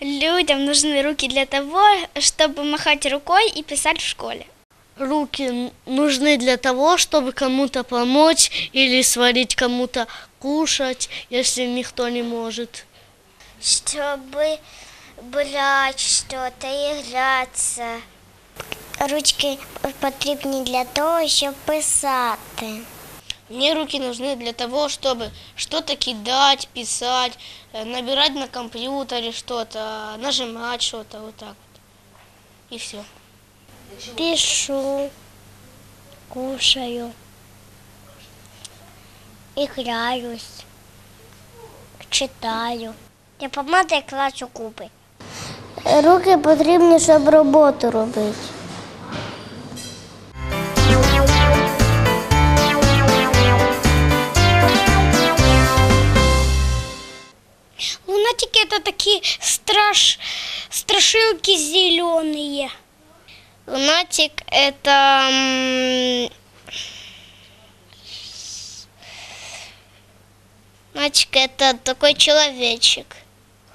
людям нужны руки для того, чтобы махать рукой и писать в школе? Руки нужны для того, чтобы кому-то помочь или сварить кому-то кушать, если никто не может. Чтобы брать что-то, играться. Ручки потрібні для того, щоб писати. Мне руки нужны для того, чтобы что-то кидать, писать, э, набирать на компьютере что-то, нажимать что-то, вот так вот. И все. Пишу, кушаю, играюсь, читаю. Я помада клачу куби. Руки потрібні, щоб роботу робити. Лунатики это такие страш... страшилки зеленые. Лунатик это Лунатик это такой человечек.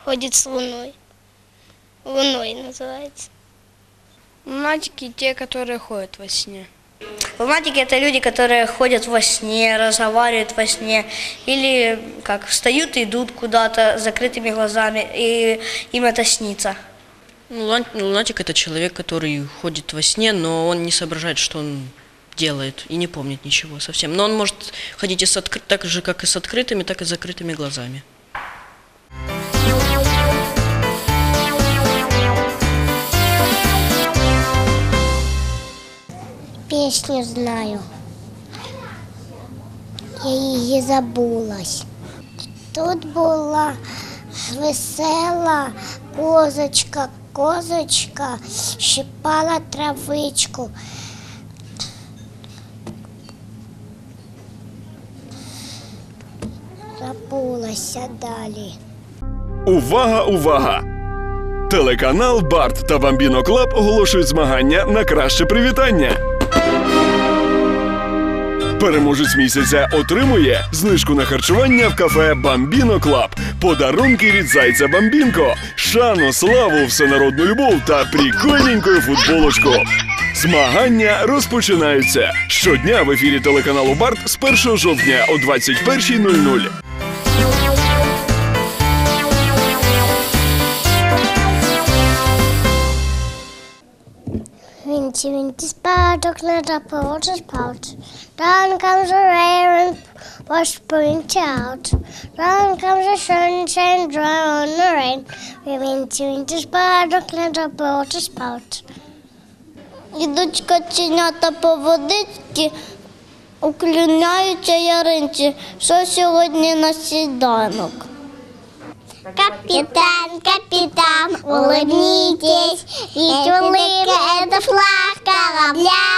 Ходит с луной. Луной называется. Лунатики те, которые ходят во сне. Лунатики это люди, которые ходят во сне, разговаривают во сне, или как встают и идут куда-то с закрытыми глазами, и им это снится. Ну, лун- Лунатик это человек, который ходит во сне, но он не соображает, что он делает, и не помнит ничего совсем. Но он может ходить и с откры- так же, как и с открытыми, так и с закрытыми глазами. Песню знаю. Я її забулась. Тут була весела козочка, козочка, щипала травичку. Забулася далі. Увага, увага! Телеканал Барт та Бамбіно Клаб оголошують змагання на краще привітання. Переможець місяця отримує знижку на харчування в кафе Бамбіно Клаб, подарунки від зайця Бамбінко, шану, славу, всенародну любов та прикольненьку футболочку. Змагання розпочинаються щодня в ефірі телеканалу Барт з 1 жовтня о 21.00. Sparkle, let up a water spout. Down comes the rain and wash point out. Down comes the sunshine, dry on the rain. Winty, winty sparkle, let up a water spout. Ідуть каченята по водичці, уклоняються яринці, що сьогодні на сіданок. Капитан, капитан, улыбнитесь, ведь улыбка – это флаг корабля.